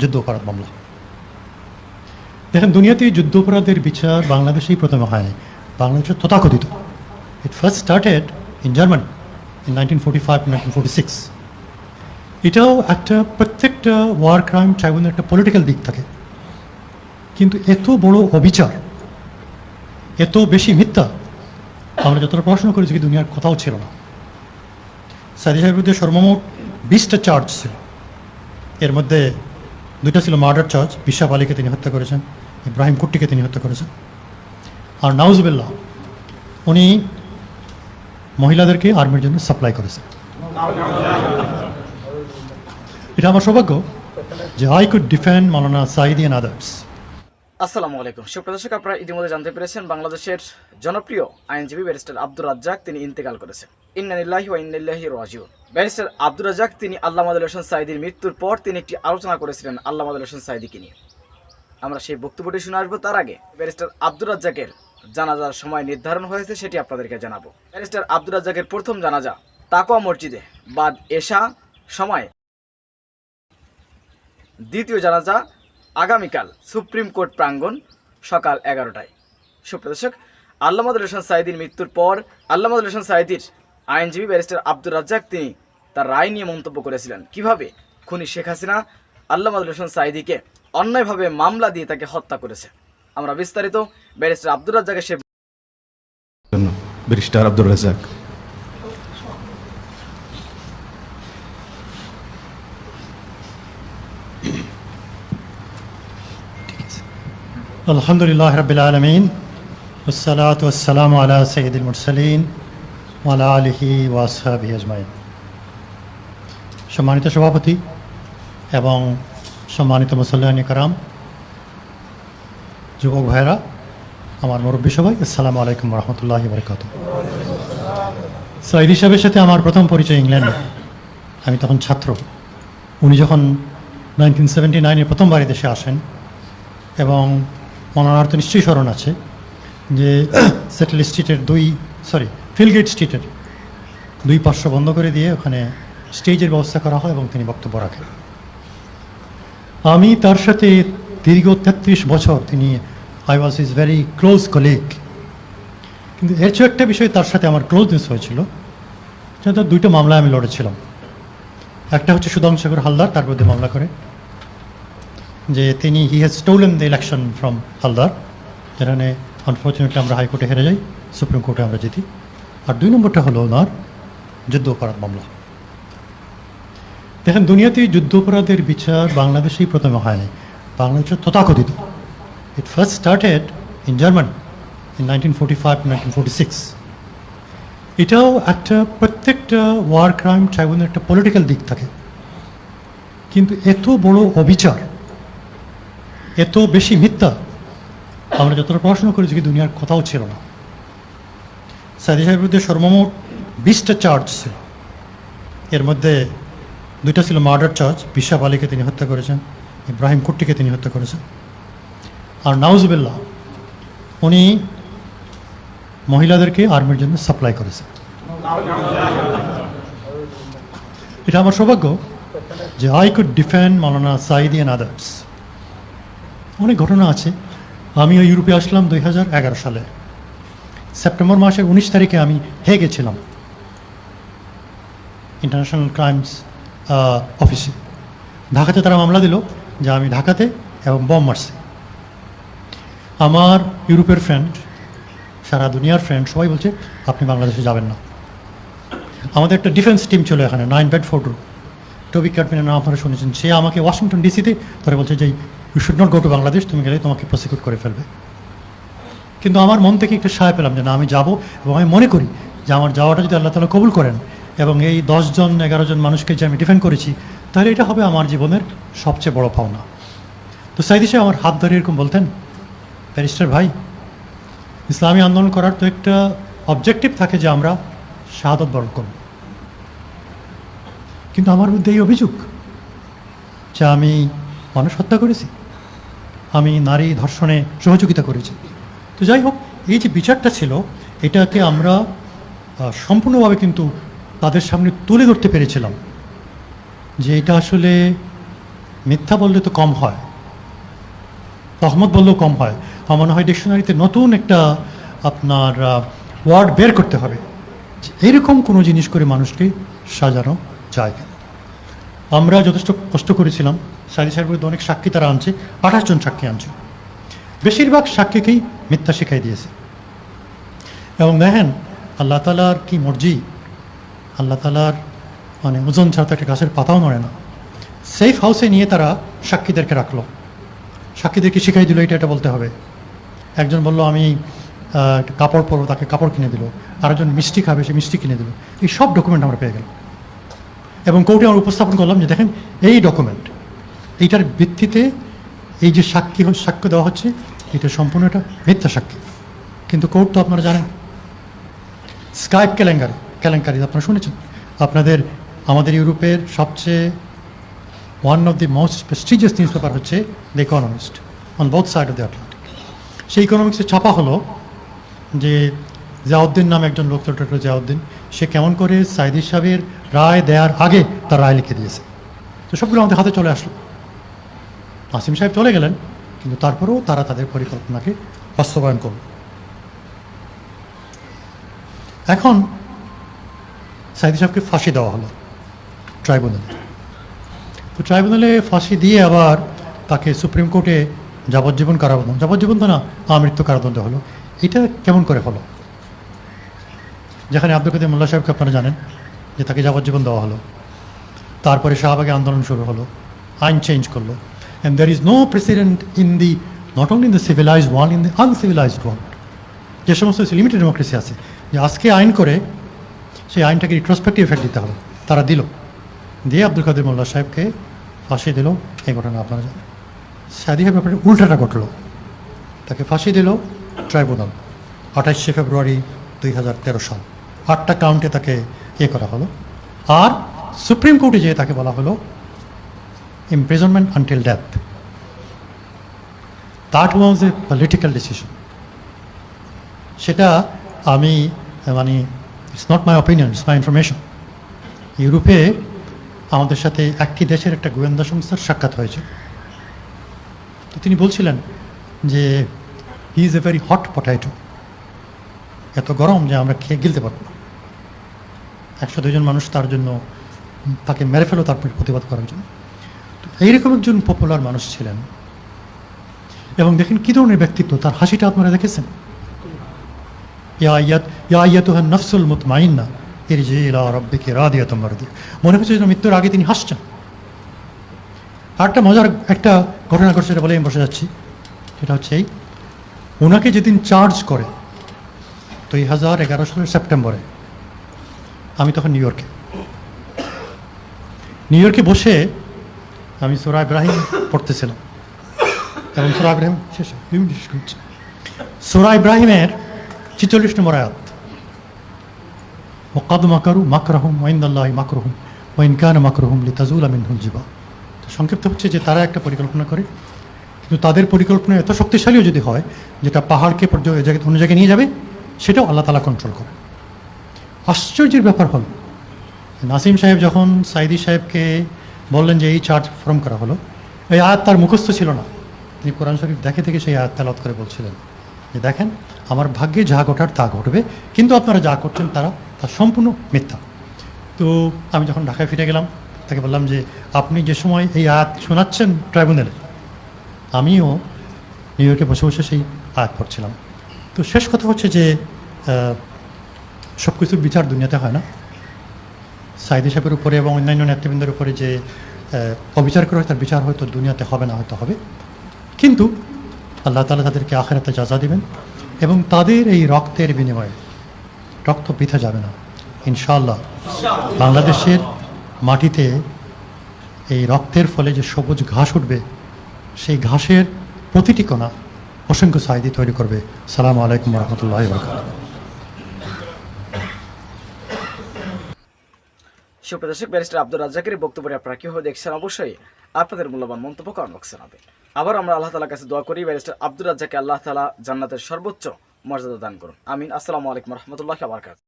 যুদ্ধ অপরাধ মামলা। দেখেন, দুনিয়াতে যুদ্ধ অপরাধের বিচার বাংলাদেশেই প্রথমে হয় বাংলাদেশের তথাকথিত। It first started in Germany in nineteen forty five forty six এটাও একটা প্রত্যেকটা ওয়ার ক্রাইম ট্রাইব্যুনাল একটা পলিটিক্যাল দিক থাকে। কিন্তু এত বড় অবিচার, এত বেশি মিথ্যা, আমরা যতটা পড়াশোনা করেছি কি দুনিয়ার কোথাও ছিল না। সাদি সাহেবের বিরুদ্ধে সর্বমোট বিশটা চার্জ ছিল। এর মধ্যে দুইটা ছিল মার্ডার চার্জ বিশাপ আলীকে তিনি হত্যা করেছেন, ইব্রাহিম কুট্টিকে তিনি হত্যা করেছেন। আর নাউজবিল্লাহ, উনি মহিলাদেরকে আর্মির জন্য সাপ্লাই করেছেন। এটা আমার সৌভাগ্য যে I could defend Maulana Saidi and others আসসালামু আলাইকুম। সুপ্রদর্শক আপনারা ইতিমধ্যে জানতে পেরেছেন, বাংলাদেশের জনপ্রিয় আইনজীবী ব্যারিস্টার আব্দুর রাজ্জাক তিনি ইন্তেকাল করেছেন। ইন্নানিল্লাহি ওয়া ইন্নাল্লাহি রাজিউন। ব্যারিস্টার আব্দুর রাজ্জাক, তিনি আল্লাহ মাদুল হোসেন সাইদির মৃত্যুর পর তিনি একটি আলোচনা করেছিলেন আল্লাহ মাদুল হোসেন সাইদিকে নিয়ে। আমরা সেই বক্তব্যটি শুনে আসব তার আগে ব্যারিস্টার আব্দুর রাজ্জাকের জানাজার সময় নির্ধারণ হয়েছে সেটি আপনাদেরকে জানাব। ব্যারিস্টার আব্দুর রাজ্জাকের প্রথম জানাজা তাকোয়া মসজিদে, বাদ এশা সময়। দ্বিতীয় জানাজা আগামীকাল সুপ্রিম কোর্ট প্রাঙ্গণ সকাল এগারোটায়। সুপ্রদর্শক আল্লামাদুল হোসেন সাইদির মৃত্যুর পর আল্লাহ আল্লামাদুল হোসেন সাইদির আইনজীবী ব্যারিস্টার আব্দুর রাজ্জাক তিনি তার রায় নিয়ে মন্তব্য করেছিলেন। কীভাবে? খুনি শেখ হাসিনা আল্লাহ হোসেন সাইদিকে অন্যায়ভাবে মামলা দিয়ে তাকে হত্যা করেছে। আমরা বিস্তারিত ব্যারিস্টার আব্দুল রাজাকে সে ব্যারিস্টার আব্দুর রাজ্জাক। আলহামদুলিল্লাহ রবিল আলমিন ওসালাত ওসালাম আলা সঈদুল মুরসলিন আলা আলহি ওয়াসাবি আজমাইন। সম্মানিত সভাপতি এবং সম্মানিত মুসল্লানি কারাম, যুবক ভাইরা আমার মুরব্বী সবাই, আসসালামু আলাইকুম রহমতুল্লাহি বরকাত সাইদ সাহেবের সাথে আমার প্রথম পরিচয় ইংল্যান্ডে। আমি তখন ছাত্র। উনি যখন নাইনটিন সেভেন্টি নাইনে প্রথমবার দেশে আসেন এবং মনোনার তো নিশ্চয়ই স্মরণ আছে যে সেটেল স্ট্রিটের দুই, সরি, ফিলগেট স্ট্রিটের দুই পার্শ্ব বন্ধ করে দিয়ে ওখানে স্টেজের ব্যবস্থা করা হয় এবং তিনি বক্তব্য রাখেন। আমি তার সাথে দীর্ঘ তেত্রিশ বছর তিনি I was is very close colleague কিন্তু এর চেয়ে একটা বিষয় তার সাথে আমার ক্লোজনেস হয়েছিল তার দুইটা মামলায় আমি লড়েছিলাম। একটা হচ্ছে সুধাংশকর হালদার, তার বিরুদ্ধে মামলা করে, যে তিনি he has stolen the election from Haldar, যেখানে আনফর্চুনেটলি আমরা হাইকোর্টে হেরে যাই, সুপ্রিম কোর্টে আমরা জিতি। আর দুই নম্বরটা হলো ওনার যুদ্ধ অপরাধ মামলা। দেখেন, দুনিয়াতেই যুদ্ধ অপরাধের বিচার বাংলাদেশেই প্রথমে হয়নি। বাংলাদেশের তথাকথিত। It first started in Germany in nineteen forty five nineteen forty six এটাও একটা প্রত্যেকটা ওয়ার ক্রাইম ট্রাইব্যুনাল একটা পলিটিক্যাল দিক থাকে। কিন্তু এত বড় অবিচার, এত বেশি মিথ্যা, আমরা যতটা পড়াশোনা করেছি কি দুনিয়ার কোথাও ছিল না। সাদি সাহেবের বিরুদ্ধে সর্বমোট বিশটা চার্জ ছিল। এর মধ্যে দুইটা ছিল মার্ডার চার্জ বিশাপ আলীকে তিনি হত্যা করেছেন, ইব্রাহিম কুট্টিকে তিনি হত্যা করেছেন। আর নাউজবিল্লাহ, উনি মহিলাদেরকে আর্মির জন্য সাপ্লাই করেছেন। এটা আমার সৌভাগ্য যে I could defend Maulana Saidi and others অনেক ঘটনা আছে। আমি ওই ইউরোপে আসলাম দুই হাজার এগারো সালে। সেপ্টেম্বর মাসের উনিশ তারিখে আমি হে গেছিলাম ইন্টারন্যাশনাল ক্রাইমস অফিসে ঢাকাতে তারা মামলা দিল যে আমি ঢাকাতে এবং বম মারছি। আমার ইউরোপের ফ্রেন্ড সারা দুনিয়ার ফ্রেন্ড সবাই বলছে, আপনি বাংলাদেশে যাবেন না। আমাদের একটা ডিফেন্স টিম ছিল এখানে নাইন ব্যাড ফোর টু টবি ক্যাটমিনের নাম আপনারা শুনেছেন। সে আমাকে ওয়াশিংটন ডিসিতে ধরে বলছে যে you should not go to Bangladesh তুমি গেলে তোমাকে প্রসিকিউট করে ফেলবে। কিন্তু আমার মন থেকে একটু সায় পেলাম যে, না, আমি যাব এবং আমি মনে করি যে, আমার যাওয়াটা যদি আল্লাহ তালা কবুল করেন এবং এই দশজন এগারো জন মানুষকে যে আমি ডিফেন্ড করেছি, তাহলে এটা হবে আমার জীবনের সবচেয়ে বড় পাওনা। তো সাইদি সাহেব আমার হাত ধরে এরকম বলতেন, ব্যারিস্টার ভাই, ইসলামী আন্দোলন করার তো একটা অবজেক্টিভ থাকে যে আমরা শাহাদত বরণ করব। কিন্তু আমার মধ্যে এই অভিযোগ যে আমি মানুষ হত্যা করেছি, আমি নারী ধর্ষণে সহযোগিতা করেছি। তো যাই হোক, এই যে বিচারটা ছিল, এটাকে আমরা সম্পূর্ণভাবে কিন্তু তাদের সামনে তুলে ধরতে পেরেছিলাম যে এটা আসলে মিথ্যা বললে তো কম হয়, তহমত বললেও কম হয়। আমার মনে হয় ডিকশনারিতে নতুন একটা আপনার ওয়ার্ড বের করতে হবে এরকম কোনো জিনিস করে মানুষকে সাজানো যায় কিনা। আমরা যথেষ্ট কষ্ট করেছিলাম। সাহেবের বিরুদ্ধে অনেক সাক্ষী তারা আনছে, আঠাশ জন সাক্ষী আনছে। বেশিরভাগ সাক্ষীকেই মিথ্যা শিখাই দিয়েছে। এবং দেখেন, আল্লাহ তালার কি মর্জি আল্লাহ তালার মানে ওজন ছাড়া একটা গাছের পাতাও নড়ে না। সেফ হাউসে নিয়ে তারা সাক্ষীদেরকে রাখল। সাক্ষীদেরকে শিখাই দিল, এটা এটা বলতে হবে। একজন বলল, আমি কাপড় পরবো, তাকে কাপড় কিনে দিল। আরেকজন মিষ্টি খাবে, সে মিষ্টি কিনে দিল। এই সব ডকুমেন্ট আমরা পেয়ে গেলাম। এবং কোর্টে আমরা উপস্থাপন করলাম যে, দেখেন, এই ডকুমেন্ট এইটার ভিত্তিতে এই যে সাক্ষী সাক্ষ্য দেওয়া হচ্ছে, এটা সম্পূর্ণ একটা মিথ্যা সাক্ষী। কিন্তু কোর্ট তো আপনারা জানেন। স্কাইপ কেলেঙ্কারি কেলেঙ্কারি আপনারা শুনেছেন? আপনাদের, আমাদের ইউরোপের সবচেয়ে one of the most prestigious newspaper হচ্ছে the Economist on both side of the Atlantic সেই ইকোনমিক্সে ছাপা হলো যে জিয়াউদ্দিন নামে একজন লোক ডক্টর জিয়াউদ্দিন, সে কেমন করে সাইদি সাহেবের রায় দেওয়ার আগে তার রায় লিখে দিয়েছে। তো সবগুলো আমাদের হাতে চলে আসলো। আসিম সাহেব চলে গেলেন, কিন্তু তারপরেও তারা তাদের পরিকল্পনাকে বাস্তবায়ন করল। এখন সাইদি সাহেবকে ফাঁসি দেওয়া হলো ট্রাইব্যুনালে। তো ট্রাইব্যুনালে ফাঁসি দিয়ে আবার তাকে সুপ্রিম কোর্টে যাবজ্জীবন কারাদণ্ড যাবজ্জীবন তো না, আমৃত্যু কারাদণ্ড হলো। এটা কেমন করে হলো? যেখানে আব্দুল কাদের মোল্লা সাহেবকে আপনারা জানেন যে তাকে যাবজ্জীবন দেওয়া হলো। তারপরে শাহবাগে আন্দোলন শুরু হলো, আইন চেঞ্জ করল। And there is no president in the not only in the civilised world in the uncivilised world যে সমস্ত লিমিটেড ডেমোক্রেসি আছে। যে আজকে আইন করে সেই আইনটাকে রিট্রোস্পেক্টিভ এফেক্ট দিতে হবে। তারা দিল। দিয়ে আব্দুল কাদের মোল্লা সাহেবকে ফাঁসি দিল। এই ঘটনা আপনারা জানেন। সাদিহের ব্যাপারে উল্টাটা ঘটলো। তাকে ফাঁসি দিল ট্রাইব্যুনাল, আঠাশে ফেব্রুয়ারি দুই হাজার তেরো সাল। আটটা কাউন্টে তাকে ইয়ে করা হলো। আর সুপ্রিম কোর্টে যেয়ে তাকে বলা হলো imprisonment until death that was a political decision সেটা আমি মানে it's not my opinion it's my information ইউরোপে আমাদের সাথে একটি দেশের একটা গোয়েন্দা সংস্থার সাক্ষাৎ হয়েছে। তো তিনি বলছিলেন যে he is a very hot potato এত গরম যে আমরা খেয়ে গিলতে পারব না। একশো দুজন মানুষ তার জন্য তাকে মেরে ফেলো, তার প্রতিবাদ করার জন্য। তো এইরকম একজন পপুলার মানুষ ছিলেন। এবং দেখেন কী ধরনের ব্যক্তিত্ব, তার হাসিটা আপনারা দেখেছেন? ইয়া ইয়া আয়াতুহা নফসুল মুতমাইন্না ইলা রাব্বিকি রাদিয়াতুম মারদিয়া মনে হচ্ছে যেন মৃত্যুর আগে তিনি হাসছেন। একটা মজার একটা ঘটনা ঘটছে সেটা বলে আমি বসে যাচ্ছি। সেটা হচ্ছে এই ওনাকে যেদিন চার্জ করে, দুই হাজার এগারো সালের সেপ্টেম্বরে, আমি তখন নিউ ইয়র্কে। নিউ ইয়র্কে বসে আমি সোরা ইব্রাহিম পড়তেছিলাম। এবং সোরা ইব্রাহিম শেষ। সোরা ইব্রাহিমের ছিচল্লিশ নম্বর আয়াত। ওকাদ মাকারু মাকরাহুম ওয়াইন্দাল্লাহ মাকরুহুম ওয়াইন কান মাকরুহুম লিতাজুল আমিনহুল জিবা তো সংক্ষিপ্ত হচ্ছে যে তারা একটা পরিকল্পনা করে, কিন্তু তাদের পরিকল্পনা এত শক্তিশালীও যদি হয়, যেটা পাহাড়কে অন্য জায়গায় নিয়ে যাবে, সেটাও আল্লাহ তালা কন্ট্রোল করে। আশ্চর্যের ব্যাপার হল, নাসিম সাহেব যখন সাইদি সাহেবকে বললেন যে এই চার্জ ফর্ম করা হলো, এই আয়াত তার মুখস্থ ছিল না। তিনি কোরআন শরীফ দেখে থেকে সেই আয়াত তালাত করে বলছিলেন যে, দেখেন আমার ভাগ্যে যা ঘটার তা ঘটবে, কিন্তু আপনারা যা করছেন তারা, তা সম্পূর্ণ মিথ্যা। তো আমি যখন ঢাকায় ফিরে গেলাম, তাকে বললাম যে, আপনি যে সময় এই আয়াত শোনাচ্ছেন ট্রাইব্যুনালে, আমিও নিউ ইয়র্কে বসে বসে সেই আয়াত পড়ছিলাম। তো শেষ কথা হচ্ছে যে সব কিছুর বিচার দুনিয়াতে হয় না। সাইদি সাহেবের উপরে এবং অন্যান্য নেতৃবৃন্দের উপরে যে অবিচার করে তার বিচার হয়তো দুনিয়াতে হবে না, হয়তো হবে। কিন্তু আল্লাহ তালা তাদেরকে আখেরাতে যাজা দিবেন এবং তাদের এই রক্তের বিনিময়ে রক্ত বৃথা যাবে না। ইনশাআল্লাহ বাংলাদেশের মাটিতে এই রক্তের ফলে যে সবুজ ঘাস উঠবে, সেই ঘাসের প্রতিটি কণা অসংখ্য সাইদি তৈরি করবে। সালাম আলাইকুম রহমতুল্লাহ বরকাত সুপ্রদর্শক ব্যারিস্টার আব্দুল রাজ্জাকের বক্তব্যে আপনারা কীভাবে দেখছেন? অবশ্যই আপনাদের মূল্যবান মন্তব্য বক্সে জানাবেন। আবার আমরা আল্লাহ তালার কাছে দোয়া করি, ব্যারিস্টার আব্দুল রাজ্জাকে আল্লাহ তালা জান্নাতের সর্বোচ্চ মর্যাদা দান করুন। আমিন। আসসালামু আলাইকুম রহমতুল্লাহ আবরকাত